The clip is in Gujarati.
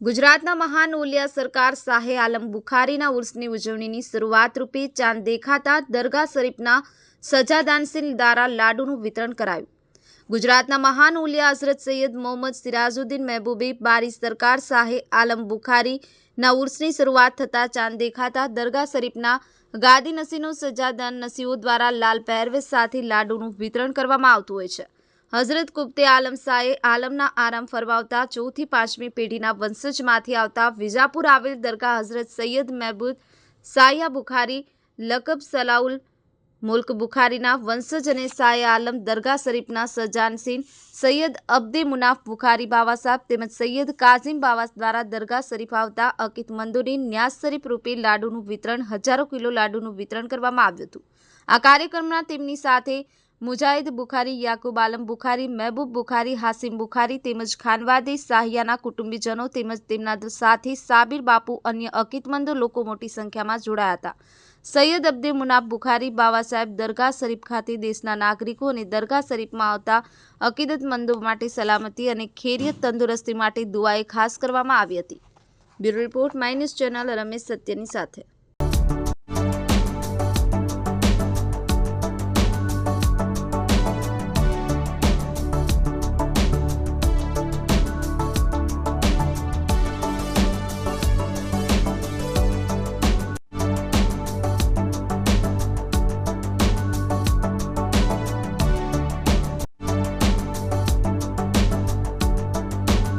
ગુજરાતના મહાન ઓલિયા સરકાર શાહે આલમ બુખારીના ઉર્સની ઉજવણીની શરૂઆત રૂપે ચાંદ દેખાતા દરગાહ શરીફના સજાદાનસીન દ્વારા લાડુનું વિતરણ કરાયું. ગુજરાતના મહાન ઉલિયા હઝરત સૈયદ મોહમ્મદ સિરાજુદ્દીન મહેબૂબી બારી સરકાર શાહે આલમ બુખારીના ઉર્સની શરૂઆત થતાં ચાંદ દેખાતા દરગાહ શરીફના ગાદી નસીનો સજાદાન નસીઓ દ્વારા લાલ પહેરવેશ સાથે લાડુનું વિતરણ કરવામાં આવતું હોય છે. હઝરત કુપ્તે આલમ શાહે આલમના આરામ ફરમાવતા ચોથી પાંચમી પેઢીના વંશજમાંથી આવતા વિજાપુર આવેલ દરગાહ હઝરત સૈયદ મહેબૂદ સાયા બુખારી, લકબ સલાઉલ મુલ્ક બુખારીના વંશજ અને સાય આલમ દરગાહ શરીફના સજાનસીન સૈયદ અબ્દે મુનાફ બુખારી બાવા સાહેબ તેમજ સૈયદ કાઝિમ બાવા દ્વારા દરગાહ શરીફ આવતા અકીતમંદોની ન્યાસ શરીફ રૂપે લાડુનું વિતરણ હજારો કિલો લાડુનું વિતરણ કરવામાં આવ્યું હતું. આ કાર્યક્રમમાં તેમની સાથે મુજાહિદ બુખારી, યાકુબ આલમ બુખારી, મહેબૂબ બુખારી, હાસિમ બુખારી તેમજ ખાનવાદી શાહિયાના કુટુંબીજનો તેમજ તેમના સાથી સાબિર બાપુ અન્ય અકિતમંદ લોકો મોટી સંખ્યામાં જોડાયા હતા. સૈયદ અબ્દે મુનાફ બુખારી, બાવા સાહેબ દરગાહ શરીફ ખાતે દેશના નાગરિકો અને દરગાહ શરીફમાં આવતા અકીદતમંદો માટે સલામતી અને ખેરિયત તંદુરસ્તી માટે દુઆએ ખાસ કરવામાં આવી હતી. Bureau report my news channel, Ramesh સત્યની સાથે.